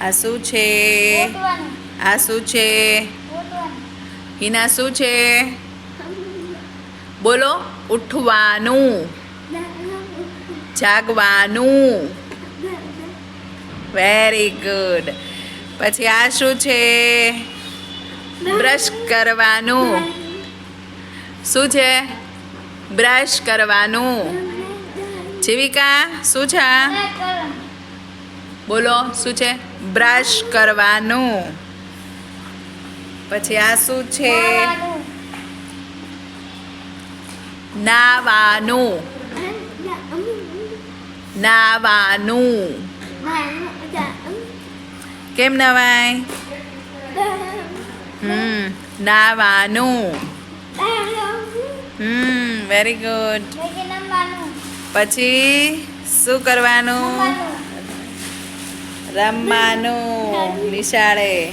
આ શું છે? આ શું છે? હિના શું છે? બોલો, ઉઠવાનું. જાગવાનું. વેરી ગુડ પછી આ શું છે? બ્રશ કરવાનું. શું છે? બ્રશ કરવાનું. જીવિકા, શું છે? બોલો શું છે? બ્રશ કરવાનું. પછી આ શું છે? નાવાનું. નાવાનું. કેમ નવાય? હમ નાવાનું. હમ વેરી ગુડ પછી શું કરવાનું? રમવાનું, નિશાળે.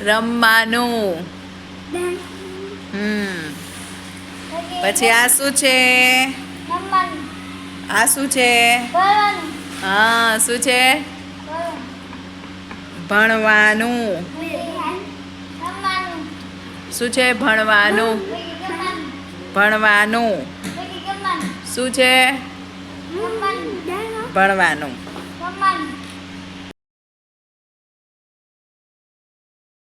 રમવાનું. હમ. પછી આ શું છે? આ શું છે? હા, શું છે? ભણવાનું. શું છે ભણવાનું? ભણવાનું. શું છે? ભણવાનું. 慢慢